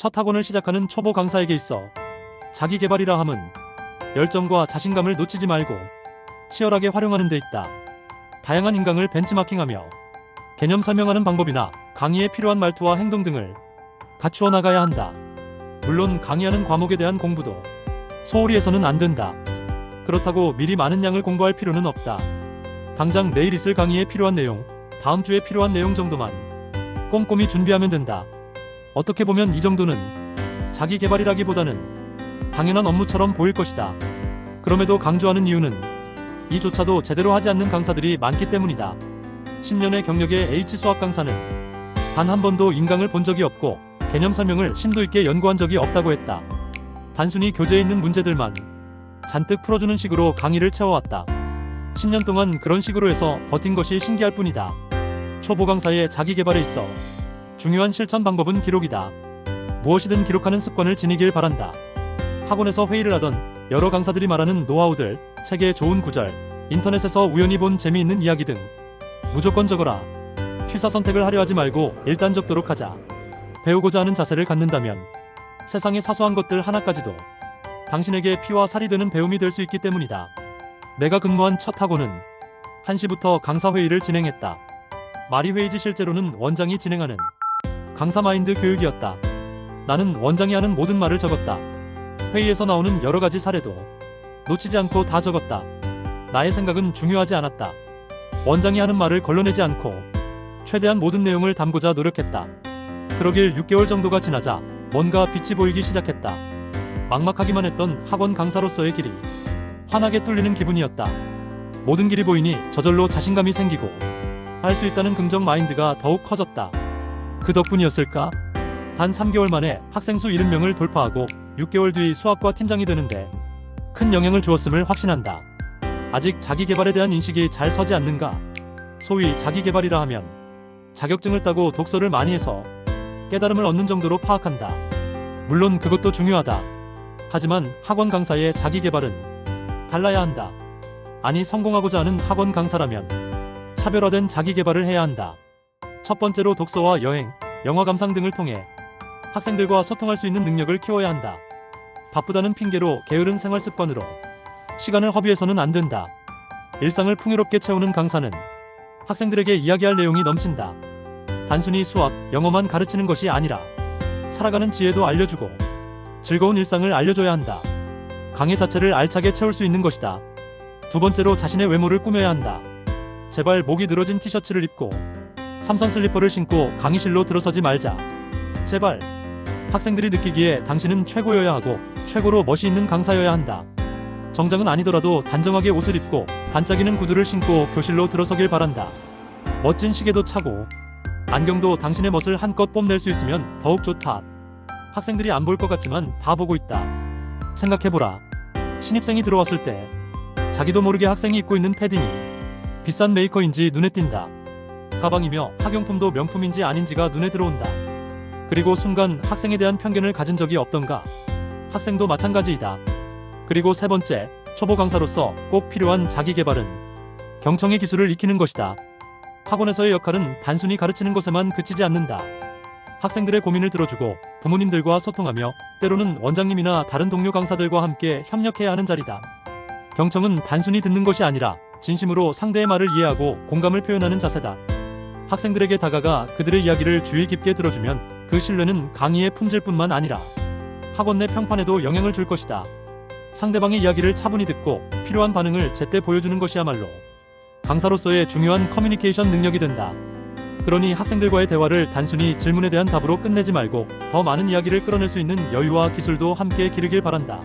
첫 학원을 시작하는 초보 강사에게 있어 자기 개발이라 함은 열정과 자신감을 놓치지 말고 치열하게 활용하는 데 있다. 다양한 인강을 벤치마킹하며 개념 설명하는 방법이나 강의에 필요한 말투와 행동 등을 갖추어 나가야 한다. 물론 강의하는 과목에 대한 공부도 소홀히 해서는 안 된다. 그렇다고 미리 많은 양을 공부할 필요는 없다. 당장 내일 있을 강의에 필요한 내용, 다음 주에 필요한 내용 정도만 꼼꼼히 준비하면 된다. 어떻게 보면 이 정도는 자기 개발이라기보다는 당연한 업무처럼 보일 것이다. 그럼에도 강조하는 이유는 이조차도 제대로 하지 않는 강사들이 많기 때문이다. 10년의 경력의 H 수학 강사는 단 한 번도 인강을 본 적이 없고 개념 설명을 심도 있게 연구한 적이 없다고 했다. 단순히 교재에 있는 문제들만 잔뜩 풀어주는 식으로 강의를 채워왔다. 10년 동안 그런 식으로 해서 버틴 것이 신기할 뿐이다. 초보 강사의 자기 개발에 있어 중요한 실천 방법은 기록이다. 무엇이든 기록하는 습관을 지니길 바란다. 학원에서 회의를 하던 여러 강사들이 말하는 노하우들, 책의 좋은 구절, 인터넷에서 우연히 본 재미있는 이야기 등 무조건 적어라. 취사 선택을 하려 하지 말고 일단 적도록 하자. 배우고자 하는 자세를 갖는다면 세상의 사소한 것들 하나까지도 당신에게 피와 살이 되는 배움이 될 수 있기 때문이다. 내가 근무한 첫 학원은 1시부터 강사 회의를 진행했다. 마리 회의지 실제로는 원장이 진행하는 강사 마인드 교육이었다. 나는 원장이 하는 모든 말을 적었다. 회의에서 나오는 여러 가지 사례도 놓치지 않고 다 적었다. 나의 생각은 중요하지 않았다. 원장이 하는 말을 걸러내지 않고 최대한 모든 내용을 담고자 노력했다. 그러길 6개월 정도가 지나자 뭔가 빛이 보이기 시작했다. 막막하기만 했던 학원 강사로서의 길이 환하게 뚫리는 기분이었다. 모든 길이 보이니 저절로 자신감이 생기고 할 수 있다는 긍정 마인드가 더욱 커졌다. 그 덕분이었을까? 단 3개월 만에 학생 수 70명을 돌파하고 6개월 뒤 수학과 팀장이 되는데 큰 영향을 주었음을 확신한다. 아직 자기 개발에 대한 인식이 잘 서지 않는가? 소위 자기 개발이라 하면 자격증을 따고 독서를 많이 해서 깨달음을 얻는 정도로 파악한다. 물론 그것도 중요하다. 하지만 학원 강사의 자기 개발은 달라야 한다. 아니 성공하고자 하는 학원 강사라면 차별화된 자기 개발을 해야 한다. 첫 번째로 독서와 여행, 영화 감상 등을 통해 학생들과 소통할 수 있는 능력을 키워야 한다. 바쁘다는 핑계로 게으른 생활 습관으로 시간을 허비해서는 안 된다. 일상을 풍요롭게 채우는 강사는 학생들에게 이야기할 내용이 넘친다. 단순히 수학, 영어만 가르치는 것이 아니라 살아가는 지혜도 알려주고 즐거운 일상을 알려줘야 한다. 강의 자체를 알차게 채울 수 있는 것이다. 두 번째로 자신의 외모를 꾸며야 한다. 제발 목이 늘어진 티셔츠를 입고 삼선 슬리퍼를 신고 강의실로 들어서지 말자. 제발. 학생들이 느끼기에 당신은 최고여야 하고 최고로 멋이 있는 강사여야 한다. 정장은 아니더라도 단정하게 옷을 입고 반짝이는 구두를 신고 교실로 들어서길 바란다. 멋진 시계도 차고 안경도 당신의 멋을 한껏 뽐낼 수 있으면 더욱 좋다. 학생들이 안 볼 것 같지만 다 보고 있다. 생각해보라. 신입생이 들어왔을 때 자기도 모르게 학생이 입고 있는 패딩이 비싼 메이커인지 눈에 띈다. 가방이며 학용품도 명품인지 아닌지가 눈에 들어온다. 그리고 순간 학생에 대한 편견을 가진 적이 없던가? 학생도 마찬가지이다. 그리고 세 번째, 초보 강사로서 꼭 필요한 자기 개발은 경청의 기술을 익히는 것이다. 학원에서의 역할은 단순히 가르치는 것에만 그치지 않는다. 학생들의 고민을 들어주고 부모님들과 소통하며 때로는 원장님이나 다른 동료 강사들과 함께 협력해야 하는 자리다. 경청은 단순히 듣는 것이 아니라 진심으로 상대의 말을 이해하고 공감을 표현하는 자세다. 학생들에게 다가가 그들의 이야기를 주의 깊게 들어주면 그 신뢰는 강의의 품질뿐만 아니라 학원 내 평판에도 영향을 줄 것이다. 상대방의 이야기를 차분히 듣고 필요한 반응을 제때 보여주는 것이야말로 강사로서의 중요한 커뮤니케이션 능력이 된다. 그러니 학생들과의 대화를 단순히 질문에 대한 답으로 끝내지 말고 더 많은 이야기를 끌어낼 수 있는 여유와 기술도 함께 기르길 바란다.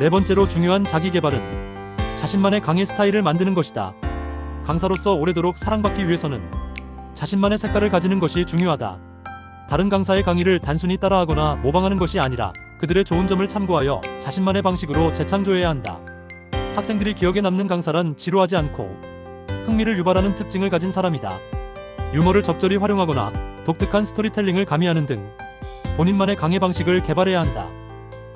네 번째로 중요한 자기 개발은 자신만의 강의 스타일을 만드는 것이다. 강사로서 오래도록 사랑받기 위해서는 자신만의 색깔을 가지는 것이 중요하다. 다른 강사의 강의를 단순히 따라하거나 모방하는 것이 아니라 그들의 좋은 점을 참고하여 자신만의 방식으로 재창조해야 한다. 학생들이 기억에 남는 강사란 지루하지 않고 흥미를 유발하는 특징을 가진 사람이다. 유머를 적절히 활용하거나 독특한 스토리텔링을 가미하는 등 본인만의 강의 방식을 개발해야 한다.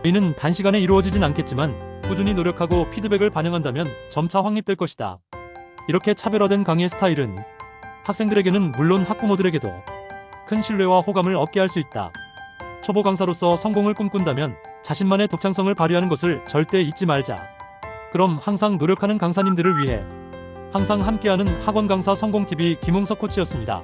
이는 단시간에 이루어지진 않겠지만 꾸준히 노력하고 피드백을 반영한다면 점차 확립될 것이다. 이렇게 차별화된 강의 스타일은 학생들에게는 물론 학부모들에게도 큰 신뢰와 호감을 얻게 할 수 있다. 초보 강사로서 성공을 꿈꾼다면 자신만의 독창성을 발휘하는 것을 절대 잊지 말자. 그럼 항상 노력하는 강사님들을 위해 항상 함께하는 학원 강사 성공TV 김홍석 코치였습니다.